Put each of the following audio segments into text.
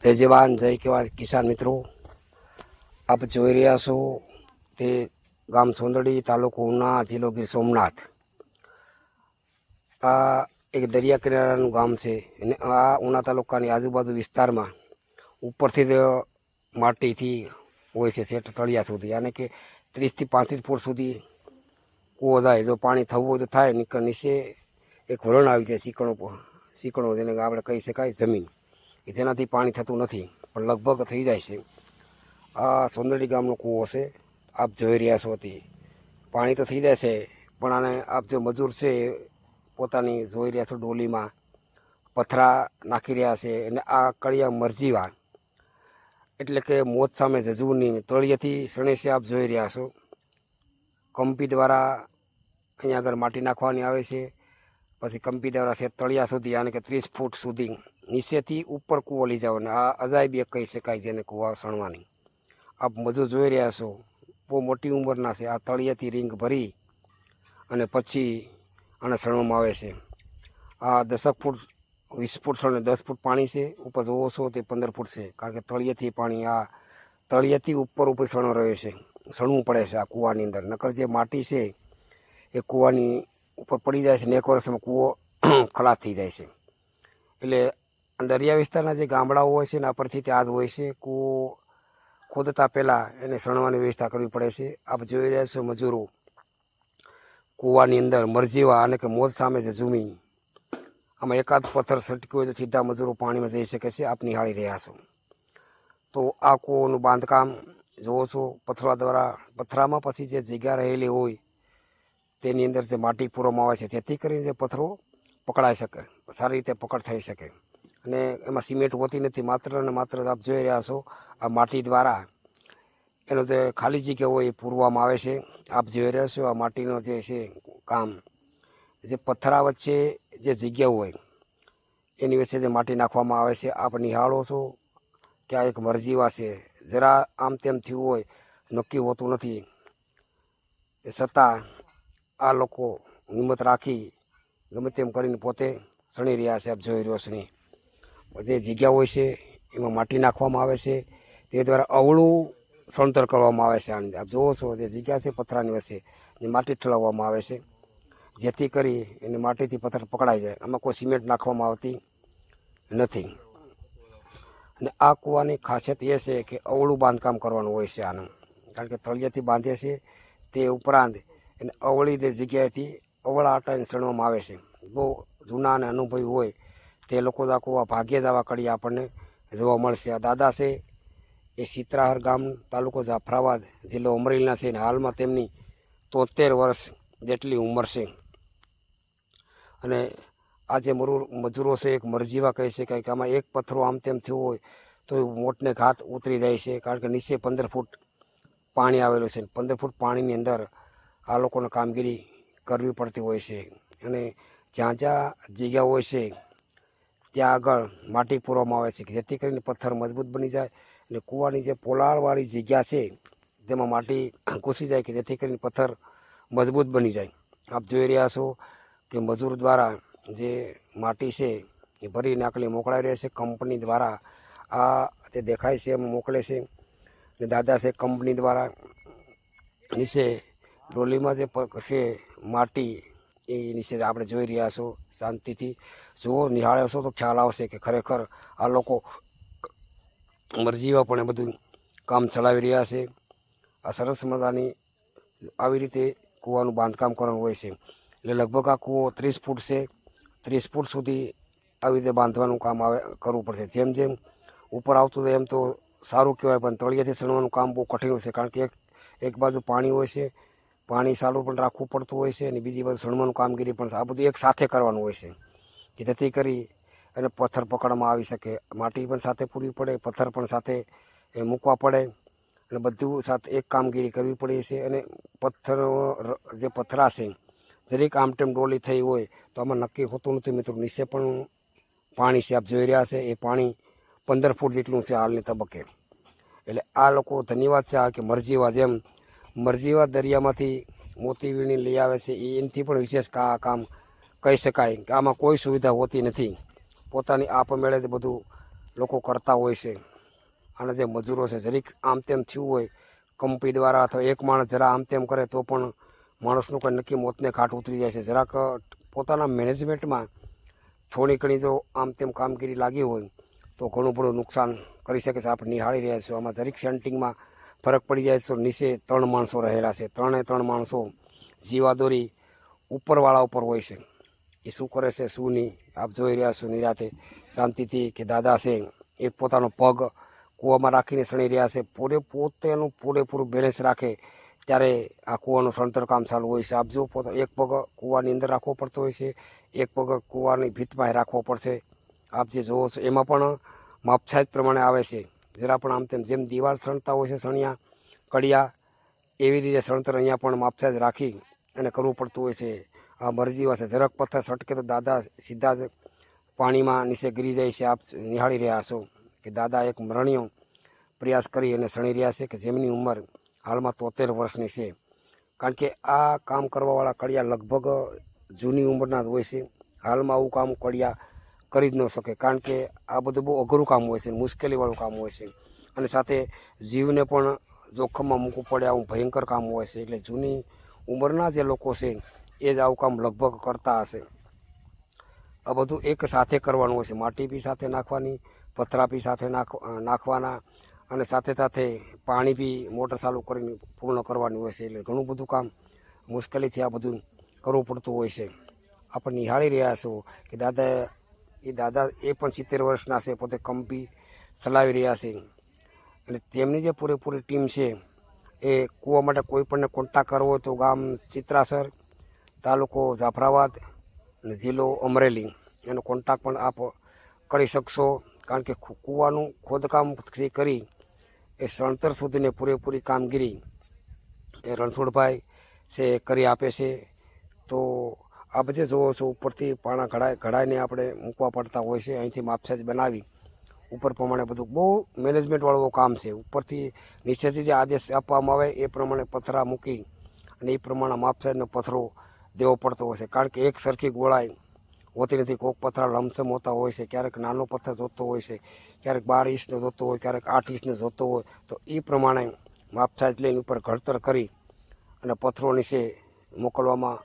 જય જવાન, જય કેવા કિસાન મિત્રો. આપ જોઈ રહ્યા છો તે ગામ સોંદડી તાલુકો ઉના જિલ્લો ગીર સોમનાથ. આ એક દરિયા કિનારાનું ગામ છે અને આ ઉના તાલુકાની આજુબાજુ વિસ્તારમાં ઉપરથી જ માટીથી હોય છે છેટ તળિયા સુધી. યાને કે ત્રીસથી પાંત્રીસ ફૂટ સુધી કૂવો જાય જો પાણી થવું હોય તો થાય નીચે એક વરણ આવી જાય, શીકણો શીકણો જેને આપણે કહી શકાય, જમીન. કે જેનાથી પાણી થતું નથી, પણ લગભગ થઈ જાય છે. આ સોંદરડી ગામનો કૂવો છે. આપ જોઈ રહ્યા છો તે. પાણી તો થઈ જાય છે, પણ આને આપ જે મજૂર છે પોતાની જોઈ રહ્યા છો ડોલીમાં. પથરા નાખી રહ્યા છે અને આ કળિયા મરજીવા. એટલે કે મોત સામે જજુની તળિયેથી શણેશે આપ જોઈ રહ્યા છો. કંપી દ્વારા અહીંયા આગળ માટી નાખવાની આવે છે. પછી કંપી દ્વારા છે તળિયા સુધી આને કે ત્રીસ ફૂટ સુધી. નીચેથી ઉપર કૂવો લઈ જાવ અને આ અજાયબી કહી શકાય જેને કૂવા સણવાની. આપ મજો જોઈ રહ્યા છો. બહુ મોટી ઉંમરના છે. આ તળિયેથી રીંગ ભરી અને પછી આને સણવામાં આવે છે. આ દસક ફૂટ, વીસ ફૂટ સણે દસ ફૂટ પાણી છે. ઉપર જોવો છો તે પંદર ફૂટ છે. કારણ કે તળિયેથી પાણી આ તળિયેથી ઉપર ઉપર સણો રહ્યો છે. સણવું પડે છે આ કૂવાની અંદર. નકર જે માટી છે એ કૂવાની ઉપર પડી જાય છે ને એક વર્ષમાં કૂવો ખલાસ થઈ જાય છે. એટલે દરિયા વિસ્તારના જે ગામડાઓ હોય છે એના પરથી ત્યાં જ હોય છે કૂવો ખોદતા પહેલાં એને સણવાની વ્યવસ્થા કરવી પડે છે. આપ જોઈ રહ્યા છો મજૂરો કૂવાની અંદર મરજીવા અને કે મોત સામે છે ઝૂમી. આમાં એકાદ પથ્થર સટક્યો હોય તો સીધા મજૂરો પાણીમાં જઈ શકે છે. આપ નિહાળી રહ્યા છો. તો આ કૂવાનું બાંધકામ જુઓ છો, પથરા દ્વારા, પથરામાં પછી જે જગ્યા રહેલી હોય તેની અંદર જે માટી પૂરવામાં આવે છે, જેથી કરીને જે પથરો પકડાઈ શકે, સારી રીતે પકડ થઈ શકે. અને એમાં સિમેન્ટ હોતી નથી. માત્ર ને માત્ર આપ જોઈ રહ્યા છો આ માટી દ્વારા. એનો જે ખાલી જગ્યા હોય એ પૂરવામાં આવે છે. આપ જોઈ રહ્યા છો આ માટીનો જે છે કામ. જે પથ્થરા વચ્ચે જે જગ્યા હોય, એની વચ્ચે જે માટી નાખવામાં આવે છે, આપ નિહાળો છો કે આ એક મરજીવા છે. જરા આમ તેમ થયું હોય, નક્કી હોતું નથી. છતાં આ લોકો હિંમત રાખી ગમે તેમ કરીને પોતે સણી રહ્યા છે, આપ જોઈ રહ્યો છે ને. જે જગ્યા હોય છે, એમાં માટી નાખવામાં આવે છે, તે દ્વારા અવળું સણતર કરવામાં આવે છે આની આપ જુઓ છો, જે જગ્યા છે પથરાની વચ્ચે એ માટી ઠલવવામાં આવે છે, જેથી કરી એને માટીથી પથ્થર પકડાઈ જાય. આમાં કોઈ સિમેન્ટ નાખવામાં આવતી નથી. અને આ કૂવાની ખાસિયત એ છે કે અવળું બાંધકામ કરવાનું હોય છે આનું. કારણ કે તળિયાથી બાંધે છે, તે ઉપરાંત એને અવળી જે જગ્યાએથી અવળા આટાને સણવામાં આવે છે. બહુ જૂના અને અનુભવી હોય તે લોકો દાખો આ ભાગ્યે જ આવા કડી આપણને જોવા મળશે. આ દાદા છે, એ સિત્રાહર ગામ તાલુકો જાફરાબાદ જિલ્લો અમરેલીના છે અને હાલમાં તેમની તોતેર વર્ષ જેટલી ઉંમર છે. અને આ જે મરૂ, મજૂરો છે, એક મરજીવા કહે છે કે આમાં એક પથ્થરો આમ તેમ થયો હોય તો એ મોટને ઘાત ઉતરી જાય છે કારણ કે નીચે પંદર ફૂટ પાણી આવેલું છે. પંદર ફૂટ પાણીની અંદર આ લોકોને કામગીરી કરવી પડતી હોય છે. અને જ્યાં જ્યાં જગ્યા હોય છે ત્યાં આગળ માટી પૂરવામાં આવે છે જેથી કરીને પથ્થર મજબૂત બની જાય અને કૂવાની જે પોલાળવાળી જગ્યા છે, તેમાં માટી ઘૂસી જાય કે જેથી કરીને પથ્થર મજબૂત બની જાય. આપ જોઈ રહ્યા છો કે મજૂર દ્વારા જે માટી છે, એ ભરી નાકલી મોકલાઈ રહ્યા છે. કંપની દ્વારા આ જે દેખાય છે, એમ મોકલે છે. ને દાદા છે, કંપની દ્વારા નીચે ડોલીમાં જે છે માટી, એ નીચે આપણે જોઈ રહ્યા છો શાંતિથી. જુઓ, નિહાળો છો તો ખ્યાલ આવશે કે ખરેખર આ લોકો મરજીવાપણે બધું કામ ચલાવી રહ્યા છે. આ સરસ મજાની આવી રીતે કૂવાનું બાંધકામ કરવાનું હોય છે. એટલે લગભગ આ કૂવો ત્રીસ ફૂટ છે. ત્રીસ ફૂટ સુધી આવી રીતે બાંધવાનું કામ આવે, કરવું પડશે. જેમ જેમ ઉપર આવતું હોય એમ તો સારું કહેવાય, પણ તળિયેથી સણવાનું કામ બહુ કઠિન છે, કારણ કે એક એક બાજુ પાણી હોય છે, પાણી સારું પણ રાખવું પડતું હોય છે, અને બીજી બાજુ સણવાનું કામગીરી પણ આ બધું એક સાથે કરવાનું હોય છે. જેથી કરી અને પથ્થર પકડવામાં આવી શકે. માટી પણ સાથે પૂરવી પડે, પથ્થર પણ સાથે, એ, મૂકવા પડે અને બધું સાથે એક કામગીરી કરવી પડે છે અને પથ્થર જે પથરા છે જરીક આમ તેમ ડોલી થઈ હોય તો આમાં નક્કી હોતું નથી મિત્રો. નીચે પણ પાણી છે, આપ જોઈ રહ્યા છે, એ પાણી પંદર ફૂટ જેટલું છે હાલની તબક્કે. એટલે આ લોકો ધન્યવાદ છે, આ કે મરજીવા જેમ, મરજીવા દરિયામાંથી મોતી વીણી લઈ આવે છે, એ એનાથી પણ વિશેષ કામ કહી શકાય કે આમાં કોઈ સુવિધા હોતી નથી. પોતાની આપમેળે જ બધું લોકો કરતા હોય છે. અને જે મજૂરો છે, જરીક આમ તેમ થયું હોય, કંપની દ્વારા અથવા એક માણસ જરા આમ તેમ કરે તો પણ માણસનું કોઈ નક્કી મોતને ઘાટ ઉતરી જાય છે. જરાક પોતાના મેનેજમેન્ટમાં થોડી ઘણી જો આમ તેમ કામગીરી લાગી હોય, તો ઘણું બધું નુકસાન કરી શકે છે. આપણે નિહાળી રહ્યા છીએ આમાં જરીક સેન્ટિંગમાં ફરક પડી જાય છે. નીચે ત્રણ માણસો રહેલા છે. ત્રણે ત્રણ માણસો જીવાદોરી ઉપરવાળા ઉપર હોય છે. એ શું કરે છે, શું નહીં? આપ જોઈ રહ્યા છો નિરાતે શાંતિથી કે દાદા છે, એક પોતાનો પગ કૂવામાં રાખીને સણી રહ્યા છે. પૂરે પોતેનું પૂરેપૂરું બેલેન્સ રાખે ત્યારે આ કૂવાનું સણતર કામ ચાલુ હોય છે. આપ જો પોતા એક પગ કૂવાની અંદર રાખવો પડતો હોય છે, એક પગ કૂવાની ભીતમાં રાખવો પડશે. આપ જે જોવો છો, એમાં પણ માપછાજ પ્રમાણે આવે છે. જરા પણ આમ તેમ જેમ દિવાલ સણતા હોય છે સણિયા કડિયા, એવી રીતે સણતર અહીંયા પણ માપછાજ રાખી અને કરવું પડતું હોય છે. આ મરજી હશે જરાક પથ્થર સટકે તો દાદા સીધા જ પાણીમાં નીચે ગીરી જાય છે. આપ નિહાળી રહ્યા છો કે દાદા એક મરણીયો પ્રયાસ કરી અને શણી રહ્યા છે કે જેમની ઉંમર હાલમાં તોતેર વર્ષની છે. કારણ કે આ કામ કરવાવાળા કડિયા લગભગ જૂની ઉંમરના જ હોય છે. હાલમાં આવું કામ કડિયા કરી જ ન શકે. કારણ કે આ બધું બહુ અઘરું કામ હોય છે મુશ્કેલીવાળું કામ હોય છે. અને સાથે જીવને પણ જોખમમાં મૂકવું પડે આવું ભયંકર કામ હોય છે. એટલે જૂની ઉંમરના જે લોકો છે એ જ આવું કામ લગભગ કરતા હશે. આ બધું એક સાથે કરવાનું છે. માટી બી સાથે નાખવાની, પથરા બી સાથે નાખ નાખવાના અને સાથે સાથે પાણી બી મોટર ચાલુ કરીને પૂર્ણ કરવાનું હોય છે. એટલે ઘણું બધું કામ મુશ્કેલીથી આ બધું કરવું પડતું હોય છે. આપણે નિહાળી રહ્યા છો કે દાદા, એ દાદા એ પણ સિત્તેર વર્ષના છે, પોતે કંપી ચલાવી રહ્યા છે. અને તેમની જે પૂરેપૂરી ટીમ છે, એ કૂવા માટે કોઈ પણને કોન્ટેક્ટ કરવો હોય તો ગામ ચિત્રાસર તાલુકો જાફરાબાદ અને જિલ્લો અમરેલી. એનો કોન્ટેક્ટ પણ આપ કરી શકશો. કારણ કે કૂવાનું ખોદકામથી કરી એ સણતર સુધીની પૂરેપૂરી કામગીરી એ રણછોડભાઈ છે કરી આપે છે. તો આ બધે જોવો છો, ઉપરથી પાણા ઘડાય ઘડાઈને આપણે મૂકવા પડતા હોય છે. અહીંથી માપસાજ બનાવી ઉપર પ્રમાણે બધું બહુ મેનેજમેન્ટવાળું કામ છે. ઉપરથી નીચેથી જે આદેશ આપવામાં આવે એ પ્રમાણે પથરા મૂકી અને એ પ્રમાણે માપસાજનો પથરો દેવો પડતો હોય છે. કારણ કે એક સરખી ગોળાઈ હોતી નથી કોક પથરા લમસમ હોતા હોય છે. ક્યારેક નાનો પથ્થર જોતો હોય છે. ક્યારેક બાર ઇંચનો જોતો હોય, ક્યારેક આઠ ઇંચનો જોતો હોય. તો એ પ્રમાણે માપસાજ લઈને ઉપર ઘડતર કરી અને પથ્થરો નીચે મોકલવામાં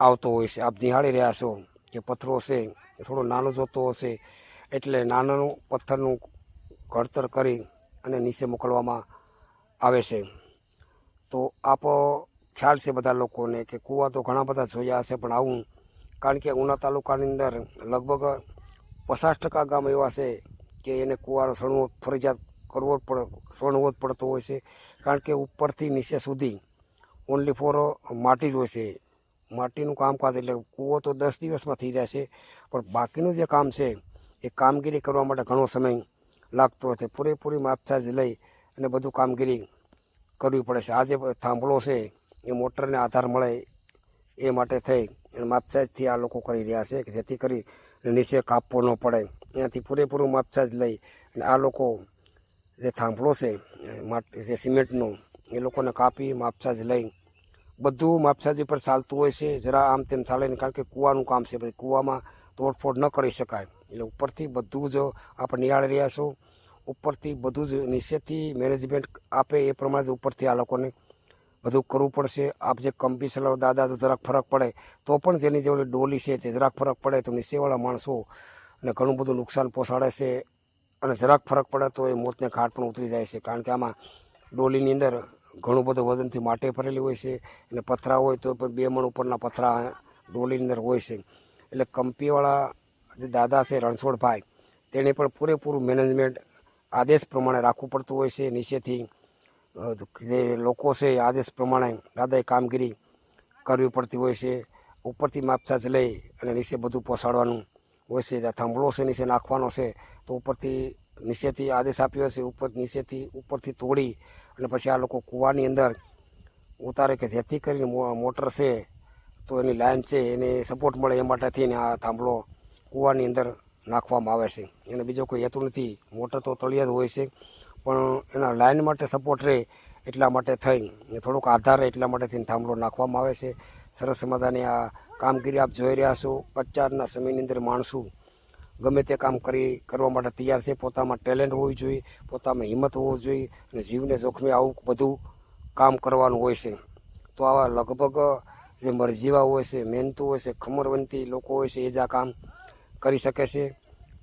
આવતો હોય છે. આપ નિહાળી રહ્યા છો કે પથ્થરો છે એ થોડો નાનો જોતો હશે. એટલે નાનાનું પથ્થરનું ઘડતર કરી અને નીચે મોકલવામાં આવે છે. તો આપ ખ્યાલ છે બધા લોકોને કે કૂવા તો ઘણા બધા જોયા હશે, પણ આવું કારણ કે ઉના તાલુકાની અંદર લગભગ પચાસ ટકા ગામ એવા છે કે એને કૂવાનો સણવો, ફરજિયાત કરવો પડ, સણવો જ પડતો હોય છે. કારણ કે ઉપરથી નીચે સુધી ઓનલી ફોર માટી જ હોય છે. માટીનું કામકાજ એટલે કૂવો તો દસ દિવસમાં થઈ જાય છે, પણ બાકીનું જે કામ છે એ કામગીરી કરવા માટે ઘણો સમય લાગતો હોય છે પૂરેપૂરી માપછાજ લઈ અને બધું કામગીરી કરવી પડે છે. આજે થાંભલો છે એ મોટરને આધાર મળે એ માટે થઈ. અને માપસાઈજથી આ લોકો કરી રહ્યા છે કે જેથી કરી નીચે કાપવો ન પડે. એનાથી પૂરેપૂરું માપસાઈજ લઈ અને આ લોકો જે થાંભલો છે જે સિમેન્ટનો, એ લોકોને કાપી માપસાજ લઈ. બધું માપસાજ ઉપર ચાલતું હોય છે. જરા આમ તેમ ચાલે ને કારણ કે કૂવાનું કામ છે. પછી કૂવામાં તોડફોડ ન કરી શકાય. એટલે ઉપરથી બધું જ આપણે નિહાળી રહ્યા છો. ઉપરથી બધું જ નીચેથી મેનેજમેન્ટ આપે એ પ્રમાણે ઉપરથી આ લોકોને બધું કરવું પડશે. આપ જે કંપી ચલાવો, દાદા, તો જરાક ફરક પડે. તો પણ જેની જે ઓલી ડોલી છે તે જરાક ફરક પડે. તો નીચેવાળા માણસો ને ઘણું બધું નુકસાન પહોંચાડે છે અને જરાક ફરક પડે તો એ મોતને ઘાટ પણ ઉતરી જાય છે. કારણ કે આમાં ડોલીની અંદર ઘણું બધું વજનથી માટી ભરેલી હોય છે અને પથરા હોય તો પણ બે મણ ઉપરના પથરા ડોલીની અંદર હોય છે. એટલે કંપીવાળા જે દાદા છે રણછોડભાઈ, તેણે પણ પૂરેપૂરું મેનેજમેન્ટ આદેશ પ્રમાણે રાખવું પડતું હોય છે. નીચેથી જે લોકો છે આદેશ પ્રમાણે દાદાએ કામગીરી કરવી પડતી હોય છે, ઉપરથી માપસાજ લઈ અને નીચે બધું પહોંચાડવાનું હોય છે થાંભલો છે નીચે નાખવાનો છે, તો ઉપરથી નીચેથી આદેશ આપ્યો છે, ઉપર નીચેથી ઉપરથી તોડી અને પછી આ લોકો કૂવાની અંદર ઉતારે કે જેથી કરીને મોટર છે, તો એની લાઈન છે, એને સપોર્ટ મળે એ માટે થઈને આ થાંભલો કૂવાની અંદર નાખવામાં આવે છે. એને બીજો કોઈ હેતુ નથી. મોટર તો તળિયા જ હોય છે. પણ એના લાઈન માટે સપોર્ટ રહે એટલા માટે થઈ. થોડોક આધાર રહે એટલા માટે થઈને થાંભલો નાખવામાં આવે છે. સરસ મજાની આ કામગીરી આપ જોઈ રહ્યા છો. પચાસના સમયની અંદર માણસો ગમે તે કામ કરી, કરવા માટે તૈયાર છે. પોતામાં ટેલેન્ટ હોવી જોઈએ, પોતામાં હિંમત હોવી જોઈએ અને જીવને જોખમે આવું બધું કામ કરવાનું હોય છે. તો આવા લગભગ જે મરજીવા હોય છે, મહેનતુ હોય છે, ખમરવંતી લોકો હોય છે, એ જ આ કામ કરી શકે છે.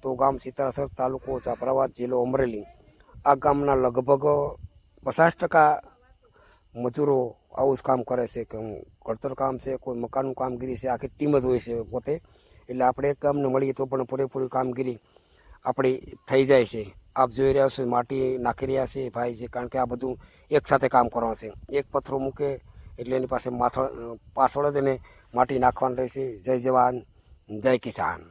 તો ગામ સીતાસર તાલુકો જાફરાબાદ જિલ્લો અમરેલી. આ ગામના લગભગ પચાસ ટકા મજૂરો આવું જ કામ કરે છે કે હું ઘડતર કામ છે, કોઈ મકાનનું કામગીરી છે, આખી ટીમ જ હોય છે પોતે. એટલે આપણે એક ગામને મળીએ તો પણ પૂરેપૂરી કામગીરી આપણી થઈ જાય છે. આપ જોઈ રહ્યા છો, માટી નાખી રહ્યા છે ભાઈ છે કારણ કે આ બધું એક સાથે કામ કરવાનું છે. એક પથ્થરો મૂકે એટલે એની પાસે માથળ, પાછળ જ એને માટી નાખવાનું રહેશે. જય જવાન, જય કિસાન.